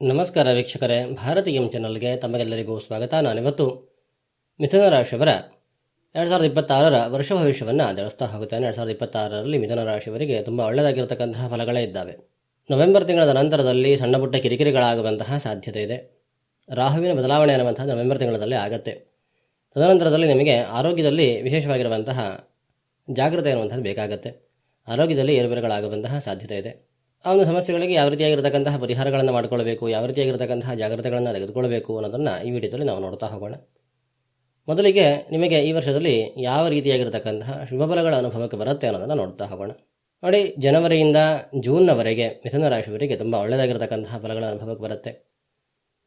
ನಮಸ್ಕಾರ ವೀಕ್ಷಕರೇ ಭಾರತೀಯಂ ಚಾನಲ್ಗೆ ತಮಗೆಲ್ಲರಿಗೂ ಸ್ವಾಗತ. ನಾನಿವತ್ತು ಮಿಥುನ ರಾಶಿಯವರ ಎರಡು ಸಾವಿರದ ಇಪ್ಪತ್ತಾರರ ವರ್ಷ ಭವಿಷ್ಯವನ್ನು ತಿಳಿಸ್ತಾ ಹೋಗುತ್ತೇನೆ. ಎರಡು ಸಾವಿರದ ಇಪ್ಪತ್ತಾರರಲ್ಲಿ ಮಿಥುನ ರಾಶಿಯವರಿಗೆ ತುಂಬ ಒಳ್ಳೆಯದಾಗಿರತಕ್ಕಂತಹ ಫಲಗಳೇ ಇದ್ದಾವೆ. ನವೆಂಬರ್ ತಿಂಗಳ ನಂತರದಲ್ಲಿ ಸಣ್ಣ ಪುಟ್ಟ ಕಿರಿಕಿರಿಗಳಾಗುವಂತಹ ಸಾಧ್ಯತೆ ಇದೆ. ರಾಹುವಿನ ಬದಲಾವಣೆ ಅನ್ನುವಂತಹ ನವೆಂಬರ್ ತಿಂಗಳಲ್ಲಿ ಆಗತ್ತೆ. ತದನಂತರದಲ್ಲಿ ನಿಮಗೆ ಆರೋಗ್ಯದಲ್ಲಿ ವಿಶೇಷವಾಗಿರುವಂತಹ ಜಾಗ್ರತೆ ಅನ್ನುವಂಥದ್ದು ಬೇಕಾಗತ್ತೆ. ಆರೋಗ್ಯದಲ್ಲಿ ಏರುಪೇರುಗಳಾಗುವಂತಹ ಸಾಧ್ಯತೆ ಇದೆ. ಒಂದು ಸಮಸ್ಯೆಗಳಿಗೆ ಯಾವ ರೀತಿಯಾಗಿರತಕ್ಕಂತಹ ಪರಿಹಾರಗಳನ್ನು ಮಾಡಿಕೊಳ್ಳಬೇಕು, ಯಾವ ರೀತಿಯಾಗಿರತಕ್ಕಂತಹ ಜಾಗ್ರತೆಗಳನ್ನು ತೆಗೆದುಕೊಳ್ಳಬೇಕು ಅನ್ನೋದನ್ನು ಈ ವಿಡಿಯೋದಲ್ಲಿ ನಾವು ನೋಡ್ತಾ ಹೋಗೋಣ. ಮೊದಲಿಗೆ ನಿಮಗೆ ಈ ವರ್ಷದಲ್ಲಿ ಯಾವ ರೀತಿಯಾಗಿರತಕ್ಕಂತಹ ಶುಭ ಫಲಗಳ ಅನುಭವಕ್ಕೆ ಬರುತ್ತೆ ಅನ್ನೋದನ್ನು ನೋಡ್ತಾ ಹೋಗೋಣ. ನೋಡಿ, ಜನವರಿಯಿಂದ ಜೂನ್ನವರೆಗೆ ಮಿಥುನ ರಾಶಿಯವರಿಗೆ ತುಂಬ ಒಳ್ಳೆಯದಾಗಿರತಕ್ಕಂತಹ ಫಲಗಳ ಅನುಭವಕ್ಕೆ ಬರುತ್ತೆ.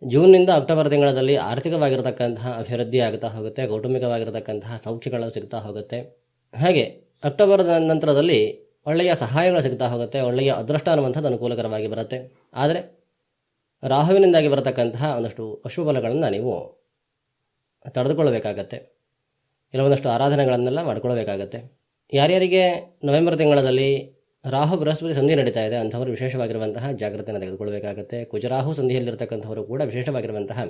ಜೂನ್ನಿಂದ ಅಕ್ಟೋಬರ್ ತಿಂಗಳಲ್ಲಿ ಆರ್ಥಿಕವಾಗಿರತಕ್ಕಂತಹ ಅಭಿವೃದ್ಧಿ ಆಗ್ತಾ ಹೋಗುತ್ತೆ, ಕೌಟುಂಬಿಕವಾಗಿರತಕ್ಕಂತಹ ಸೌಖ್ಯಗಳು ಸಿಗ್ತಾ ಹೋಗುತ್ತೆ. ಹಾಗೆ ಅಕ್ಟೋಬರ್ ನಂತರದಲ್ಲಿ ಒಳ್ಳೆಯ ಸಹಾಯಗಳು ಸಿಗ್ತಾ ಹೋಗುತ್ತೆ, ಒಳ್ಳೆಯ ಅದೃಷ್ಟ ಅನ್ನುವಂಥದ್ದು ಅನುಕೂಲಕರವಾಗಿ ಬರುತ್ತೆ. ಆದರೆ ರಾಹುವಿನಿಂದಾಗಿ ಬರತಕ್ಕಂತಹ ಒಂದಷ್ಟು ಅಶುಭ ಫಲಗಳನ್ನು ನೀವು ತಡೆದುಕೊಳ್ಳಬೇಕಾಗತ್ತೆ. ಕೆಲವೊಂದಷ್ಟು ಆರಾಧನೆಗಳನ್ನೆಲ್ಲ ಮಾಡಿಕೊಳ್ಳಬೇಕಾಗತ್ತೆ. ಯಾರ್ಯಾರಿಗೆ ನವೆಂಬರ್ ತಿಂಗಳಲ್ಲಿ ರಾಹು ಬೃಹಸ್ಪತಿ ಸಂಧಿ ನಡೀತಾ ಇದೆ, ಅಂಥವರು ವಿಶೇಷವಾಗಿರುವಂತಹ ಜಾಗ್ರತೆಯನ್ನು ತೆಗೆದುಕೊಳ್ಳಬೇಕಾಗತ್ತೆ. ಕುಜರಾಹು ಸಂಧಿಯಲ್ಲಿರ್ತಕ್ಕಂಥವರು ಕೂಡ ವಿಶೇಷವಾಗಿರುವಂತಹ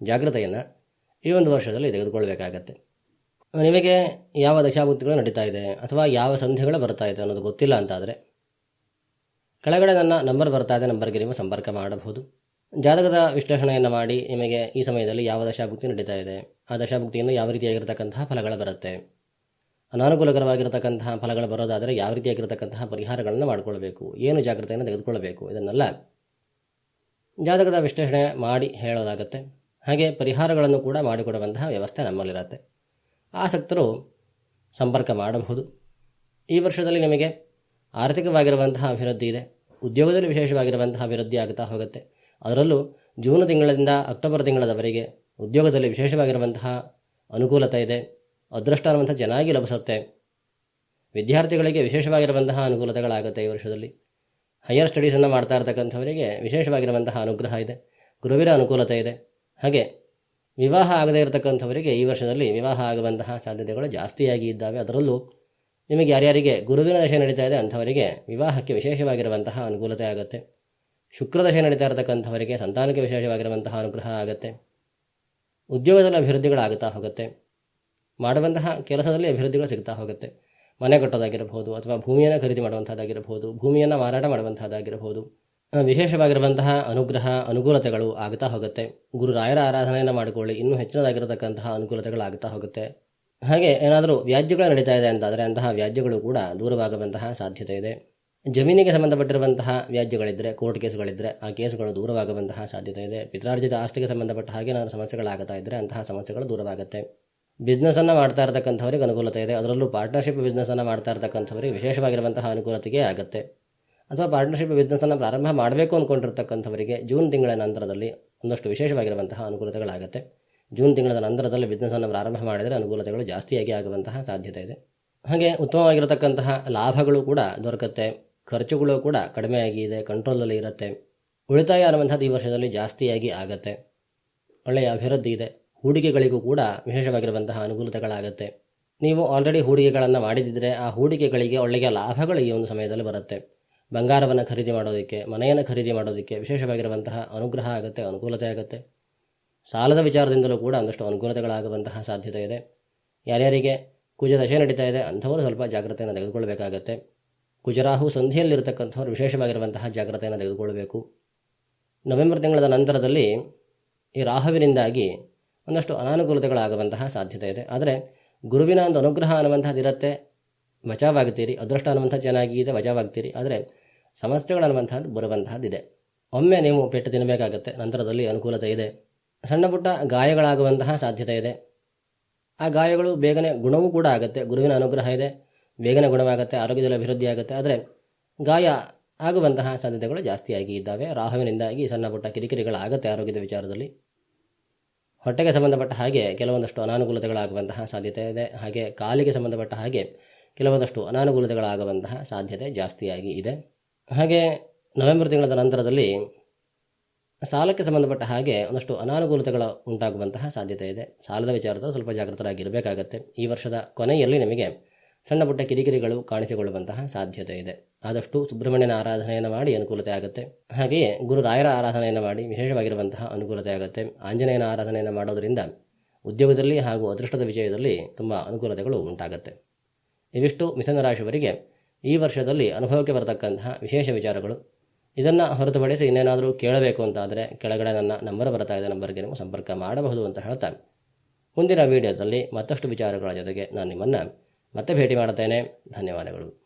ಜಾಗ್ರತೆಯನ್ನು ಈ ಒಂದು ವರ್ಷದಲ್ಲಿ ತೆಗೆದುಕೊಳ್ಬೇಕಾಗತ್ತೆ ನಿಮಗೆ ಯಾವ ದಶಾಭುಕ್ತಿಗಳು ನಡೀತಾ ಇದೆ ಅಥವಾ ಯಾವ ಸಂಧಿಗಳು ಬರ್ತಾ ಇದೆ ಅನ್ನೋದು ಗೊತ್ತಿಲ್ಲ ಅಂತಾದರೆ, ಕೆಳಗಡೆ ನನ್ನ ನಂಬರ್ ಬರ್ತಾ ಇದೆ, ನಂಬರ್ಗೆ ನೀವು ಸಂಪರ್ಕ ಮಾಡಬಹುದು. ಜಾತಕದ ವಿಶ್ಲೇಷಣೆಯನ್ನು ಮಾಡಿ ನಿಮಗೆ ಈ ಸಮಯದಲ್ಲಿ ಯಾವ ದಶಾಭುಕ್ತಿ ನಡೀತಾ ಇದೆ, ಆ ದಶಾಭುಕ್ತಿಯಿಂದ ಯಾವ ರೀತಿಯಾಗಿರ್ತಕ್ಕಂತಹ ಫಲಗಳು ಬರುತ್ತೆ, ಅನಾನುಕೂಲಕರವಾಗಿರತಕ್ಕಂತಹ ಫಲಗಳು ಬರೋದಾದರೆ ಯಾವ ರೀತಿಯಾಗಿರತಕ್ಕಂತಹ ಪರಿಹಾರಗಳನ್ನು ಮಾಡಿಕೊಳ್ಬೇಕು, ಏನು ಜಾಗ್ರತೆಯನ್ನು ತೆಗೆದುಕೊಳ್ಳಬೇಕು ಇದನ್ನೆಲ್ಲ ಜಾತಕದ ವಿಶ್ಲೇಷಣೆ ಮಾಡಿ ಹೇಳೋದಾಗುತ್ತೆ. ಹಾಗೆ ಪರಿಹಾರಗಳನ್ನು ಕೂಡ ಮಾಡಿಕೊಡುವಂತಹ ವ್ಯವಸ್ಥೆ ನಮ್ಮಲ್ಲಿರುತ್ತೆ. ಆಸಕ್ತರು ಸಂಪರ್ಕ ಮಾಡಬಹುದು. ಈ ವರ್ಷದಲ್ಲಿ ನಿಮಗೆ ಆರ್ಥಿಕವಾಗಿರುವಂತಹ ಅಭಿವೃದ್ಧಿ ಇದೆ. ಉದ್ಯೋಗದಲ್ಲಿ ವಿಶೇಷವಾಗಿರುವಂತಹ ಅಭಿವೃದ್ಧಿ ಆಗುತ್ತಾ ಹೋಗುತ್ತೆ. ಅದರಲ್ಲೂ ಜೂನ್ ತಿಂಗಳಿಂದ ಅಕ್ಟೋಬರ್ ತಿಂಗಳದವರೆಗೆ ಉದ್ಯೋಗದಲ್ಲಿ ವಿಶೇಷವಾಗಿರುವಂತಹ ಅನುಕೂಲತೆ ಇದೆ. ಅದೃಷ್ಟ ಅನ್ನುವಂಥ ಚೆನ್ನಾಗಿ ಲಭಿಸುತ್ತೆ. ವಿದ್ಯಾರ್ಥಿಗಳಿಗೆ ವಿಶೇಷವಾಗಿರುವಂತಹ ಅನುಕೂಲತೆಗಳಾಗುತ್ತೆ ಈ ವರ್ಷದಲ್ಲಿ. ಹೈಯರ್ ಸ್ಟಡೀಸನ್ನು ಮಾಡ್ತಾ ಇರತಕ್ಕಂಥವರಿಗೆ ವಿಶೇಷವಾಗಿರುವಂತಹ ಅನುಗ್ರಹ ಇದೆ. ಗುರುವಿರ ಅನುಕೂಲತೆ ಇದೆ. ಹಾಗೆ ವಿವಾಹ ಆಗದೇ ಇರತಕ್ಕಂಥವರಿಗೆ ಈ ವರ್ಷದಲ್ಲಿ ವಿವಾಹ ಆಗುವಂತಹ ಸಾಧ್ಯತೆಗಳು ಜಾಸ್ತಿಯಾಗಿ ಇದ್ದಾವೆ. ಅದರಲ್ಲೂ ನಿಮಗೆ ಯಾರ್ಯಾರಿಗೆ ಗುರುವಿನ ದಶೆ ನಡೀತಾ ಇದೆ ಅಂಥವರಿಗೆ ವಿವಾಹಕ್ಕೆ ವಿಶೇಷವಾಗಿರುವಂತಹ ಅನುಕೂಲತೆ ಆಗುತ್ತೆ. ಶುಕ್ರದಶೆ ನಡೀತಾ ಇರತಕ್ಕಂಥವರಿಗೆ ಸಂತಾನಕ್ಕೆ ವಿಶೇಷವಾಗಿರುವಂತಹ ಅನುಗ್ರಹ ಆಗುತ್ತೆ. ಉದ್ಯೋಗದಲ್ಲಿ ಅಭಿವೃದ್ಧಿಗಳಾಗುತ್ತಾ ಹೋಗುತ್ತೆ. ಮಾಡುವಂತಹ ಕೆಲಸದಲ್ಲಿ ಅಭಿವೃದ್ಧಿಗಳು ಸಿಗ್ತಾ ಹೋಗುತ್ತೆ. ಮನೆ ಕಟ್ಟೋದಾಗಿರಬಹುದು ಅಥವಾ ಭೂಮಿಯನ್ನು ಖರೀದಿ ಮಾಡುವಂಥದ್ದಾಗಿರಬಹುದು ಭೂಮಿಯನ್ನು ಮಾರಾಟ ಮಾಡುವಂಥದ್ದಾಗಿರಬಹುದು ವಿಶೇಷವಾಗಿರುವಂತಹ ಅನುಗ್ರಹ, ಅನುಕೂಲತೆಗಳು ಆಗ್ತಾ ಹೋಗುತ್ತೆ. ಗುರುರಾಯರ ಆರಾಧನೆಯನ್ನು ಮಾಡಿಕೊಳ್ಳಿ. ಇನ್ನೂ ಹೆಚ್ಚಿನದಾಗಿರತಕ್ಕಂತಹ ಅನುಕೂಲತೆಗಳಾಗ್ತಾ ಹೋಗುತ್ತೆ. ಹಾಗೆ ಏನಾದರೂ ವ್ಯಾಜ್ಯಗಳು ನಡೀತಾ ಇದೆ ಅಂತಾದರೆ ಅಂತಹ ವ್ಯಾಜ್ಯಗಳು ಕೂಡ ದೂರವಾಗುವಂತಹ ಸಾಧ್ಯತೆ ಇದೆ. ಜಮೀನಿಗೆ ಸಂಬಂಧಪಟ್ಟಿರುವಂತಹ ವ್ಯಾಜ್ಯಗಳಿದ್ದರೆ ಕೋರ್ಟ್ ಕೇಸುಗಳಿದ್ದರೆ ಆ ಕೇಸುಗಳು ದೂರವಾಗುವಂತಹ ಸಾಧ್ಯತೆ ಇದೆ. ಪಿತ್ರಾರ್ಜಿತ ಆಸ್ತಿಗೆ ಸಂಬಂಧಪಟ್ಟ ಹಾಗೆ ಏನಾದರೂ ಸಮಸ್ಯೆಗಳಾಗ್ತಾ ಇದ್ದರೆ ಅಂತಹ ಸಮಸ್ಯೆಗಳು ದೂರವಾಗುತ್ತೆ. ಬಿಸ್ನೆಸ್ಸನ್ನು ಮಾಡ್ತಾ ಇರತಕ್ಕಂಥವರಿಗೆ ಅನುಕೂಲತೆ ಇದೆ. ಅದರಲ್ಲೂ ಪಾರ್ಟ್ನರ್ಶಿಪ್ ಬಿಸ್ನೆಸ್ಸನ್ನು ಮಾಡ್ತಾ ಇರತಕ್ಕಂಥವರಿಗೆ ವಿಶೇಷವಾಗಿರುವಂತಹ ಅನುಕೂಲತೆಗೆ ಆಗುತ್ತೆ. ಅಥವಾ ಪಾರ್ಟ್ನರ್ಶಿಪ್ ಬಿಸ್ನೆಸ್ಸನ್ನು ಪ್ರಾರಂಭ ಮಾಡಬೇಕು ಅಂದ್ಕೊಂಡಿರ್ತಕ್ಕಂಥವರಿಗೆ ಜೂನ್ ತಿಂಗಳ ನಂತರದಲ್ಲಿ ಒಂದಷ್ಟು ವಿಶೇಷವಾಗಿರುವಂತಹ ಅನುಕೂಲತೆಗಳಾಗುತ್ತೆ. ಜೂನ್ ತಿಂಗಳ ನಂತರದಲ್ಲಿ ಬಿಸ್ನೆಸ್ಸನ್ನು ಪ್ರಾರಂಭ ಮಾಡಿದರೆ ಅನುಕೂಲತೆಗಳು ಜಾಸ್ತಿಯಾಗಿ ಆಗುವಂತಹ ಸಾಧ್ಯತೆ ಇದೆ. ಹಾಗೆ ಉತ್ತಮವಾಗಿರತಕ್ಕಂತಹ ಲಾಭಗಳು ಕೂಡ ದೊರಕುತ್ತೆ. ಖರ್ಚುಗಳು ಕೂಡ ಕಡಿಮೆಯಾಗಿ ಇದೆ ಕಂಟ್ರೋಲಲ್ಲಿ ಇರುತ್ತೆ. ಉಳಿತಾಯ ಅನ್ನುವಂಥದ್ದು ಈ ವರ್ಷದಲ್ಲಿ ಜಾಸ್ತಿಯಾಗಿ ಆಗತ್ತೆ. ಒಳ್ಳೆಯ ಅಭಿವೃದ್ಧಿ ಇದೆ. ಹೂಡಿಕೆಗಳಿಗೂ ಕೂಡ ವಿಶೇಷವಾಗಿರುವಂತಹ ಅನುಕೂಲತೆಗಳಾಗುತ್ತೆ. ನೀವು ಆಲ್ರೆಡಿ ಹೂಡಿಕೆಗಳನ್ನು ಮಾಡಿದ್ದರೆ ಆ ಹೂಡಿಕೆಗಳಿಗೆ ಒಳ್ಳೆಯ ಲಾಭಗಳು ಈ ಒಂದು ಸಮಯದಲ್ಲಿ ಬರುತ್ತೆ. ಬಂಗಾರವನ್ನು ಖರೀದಿ ಮಾಡೋದಕ್ಕೆ, ಮನೆಯನ್ನು ಖರೀದಿ ಮಾಡೋದಕ್ಕೆ ವಿಶೇಷವಾಗಿರುವಂತಹ ಅನುಗ್ರಹ ಆಗುತ್ತೆ, ಅನುಕೂಲತೆ ಆಗುತ್ತೆ. ಸಾಲದ ವಿಚಾರದಿಂದಲೂ ಕೂಡ ಒಂದಷ್ಟು ಅನುಕೂಲತೆಗಳಾಗುವಂತಹ ಸಾಧ್ಯತೆ ಇದೆ. ಯಾರ್ಯಾರಿಗೆ ಕುಜ ದಶೆ ನಡೀತಾ ಇದೆ, ಅಂಥವರು ಸ್ವಲ್ಪ ಜಾಗ್ರತೆಯನ್ನು ತೆಗೆದುಕೊಳ್ಬೇಕಾಗತ್ತೆ. ಕುಜರಾಹು ಸಂಧಿಯಲ್ಲಿರತಕ್ಕಂಥವ್ರು ವಿಶೇಷವಾಗಿರುವಂತಹ ಜಾಗ್ರತೆಯನ್ನು ತೆಗೆದುಕೊಳ್ಳಬೇಕು ನವೆಂಬರ್ ತಿಂಗಳದ ನಂತರದಲ್ಲಿ ಈ ರಾಹುವಿನಿಂದಾಗಿ ಒಂದಷ್ಟು ಅನಾನುಕೂಲತೆಗಳಾಗುವಂತಹ ಸಾಧ್ಯತೆ ಇದೆ. ಆದರೆ ಗುರುವಿನ ಒಂದು ಅನುಗ್ರಹ ಅನ್ನುವಂಥದ್ದಿರುತ್ತೆ. ಬಚಾವಾಗ್ತೀರಿ ಅದೃಷ್ಟ ಅನ್ನುವಂಥದ್ದು ಚೆನ್ನಾಗಿದೆ, ವಜಾವಾಗ್ತೀರಿ. ಆದರೆ ಸಮಸ್ಯೆಗಳು ಅನ್ನುವಂಥದ್ದು ಬರುವಂತಹದ್ದಿದೆ. ಒಮ್ಮೆ ನೀವು ಪೆಟ್ಟು ತಿನ್ನಬೇಕಾಗತ್ತೆ ನಂತರದಲ್ಲಿ ಅನುಕೂಲತೆ ಇದೆ. ಸಣ್ಣ ಪುಟ್ಟ ಗಾಯಗಳಾಗುವಂತಹ ಸಾಧ್ಯತೆ ಇದೆ. ಆ ಗಾಯಗಳು ಬೇಗನೆ ಗುಣವೂ ಕೂಡ ಆಗುತ್ತೆ, ಗುರುವಿನ ಅನುಗ್ರಹ ಇದೆ, ಬೇಗನೆ ಗುಣವಾಗುತ್ತೆ, ಆರೋಗ್ಯದಲ್ಲಿ ಅಭಿವೃದ್ಧಿ ಆಗುತ್ತೆ. ಆದರೆ ಗಾಯ ಆಗುವಂತಹ ಸಾಧ್ಯತೆಗಳು ಜಾಸ್ತಿಯಾಗಿ ಇದ್ದಾವೆ. ರಾಹುವಿನಿಂದಾಗಿ ಸಣ್ಣ ಪುಟ್ಟ ಕಿರಿಕಿರಿಗಳಾಗುತ್ತೆ ಆರೋಗ್ಯದ ವಿಚಾರದಲ್ಲಿ. ಹೊಟ್ಟೆಗೆ ಸಂಬಂಧಪಟ್ಟ ಹಾಗೆ ಕೆಲವೊಂದಷ್ಟು ಅನಾನುಕೂಲತೆಗಳಾಗುವಂತಹ ಸಾಧ್ಯತೆ ಇದೆ. ಹಾಗೆ ಕಾಲಿಗೆ ಸಂಬಂಧಪಟ್ಟ ಹಾಗೆ ಕೆಲವೊಂದಷ್ಟು ಅನಾನುಕೂಲತೆಗಳಾಗುವಂತಹ ಸಾಧ್ಯತೆ ಜಾಸ್ತಿಯಾಗಿ ಇದೆ. ಹಾಗೆ ನವೆಂಬರ್ ತಿಂಗಳ ನಂತರದಲ್ಲಿ ಸಾಲಕ್ಕೆ ಸಂಬಂಧಪಟ್ಟ ಹಾಗೆ ಒಂದಷ್ಟು ಅನಾನುಕೂಲತೆಗಳು ಉಂಟಾಗುವಂತಹ ಸಾಧ್ಯತೆ ಇದೆ. ಸಾಲದ ವಿಚಾರದಲ್ಲಿ ಸ್ವಲ್ಪ ಜಾಗೃತರಾಗಿರಬೇಕಾಗತ್ತೆ. ಈ ವರ್ಷದ ಕೊನೆಯಲ್ಲಿ ನಿಮಗೆ ಸಣ್ಣ ಪುಟ್ಟ ಕಿರಿಕಿರಿಗಳು ಕಾಣಿಸಿಕೊಳ್ಳುವಂತಹ ಸಾಧ್ಯತೆ ಇದೆ. ಆದಷ್ಟು ಸುಬ್ರಹ್ಮಣ್ಯನ ಆರಾಧನೆಯನ್ನು ಮಾಡಿ ಅನುಕೂಲತೆ ಆಗುತ್ತೆ. ಹಾಗೆಯೇ ಗುರು ರಾಯರ ಆರಾಧನೆಯನ್ನು ಮಾಡಿ ವಿಶೇಷವಾಗಿರುವಂತಹ ಅನುಕೂಲತೆ ಆಗುತ್ತೆ. ಆಂಜನೇಯನ ಆರಾಧನೆಯನ್ನು ಮಾಡೋದರಿಂದ ಉದ್ಯೋಗದಲ್ಲಿ ಹಾಗೂ ಅದೃಷ್ಟದ ವಿಷಯದಲ್ಲಿ ತುಂಬ ಅನುಕೂಲತೆಗಳು ಉಂಟಾಗುತ್ತೆ. ಇವಿಷ್ಟು ಮಿಥುನ ರಾಶಿಯವರಿಗೆ ಈ ವರ್ಷದಲ್ಲಿ ಅನುಭವಕ್ಕೆ ಬರತಕ್ಕಂತಹ ವಿಶೇಷ ವಿಚಾರಗಳು. ಇದನ್ನು ಹೊರತುಪಡಿಸಿ ಇನ್ನೇನಾದರೂ ಕೇಳಬೇಕು ಅಂತಾದರೆ ಕೆಳಗಡೆ ನನ್ನ ನಂಬರ್ ಬರ್ತಾ ಇದೆ, ನಂಬರ್ಗೆ ನೀವು ಸಂಪರ್ಕ ಮಾಡಬಹುದು ಅಂತ ಹೇಳ್ತಾ. ಮುಂದಿನ ವಿಡಿಯೋದಲ್ಲಿ ಮತ್ತಷ್ಟು ವಿಚಾರಗಳ ಜೊತೆಗೆ ನಾನು ನಿಮ್ಮನ್ನು ಮತ್ತೆ ಭೇಟಿ ಮಾಡುತ್ತೇನೆ. ಧನ್ಯವಾದಗಳು.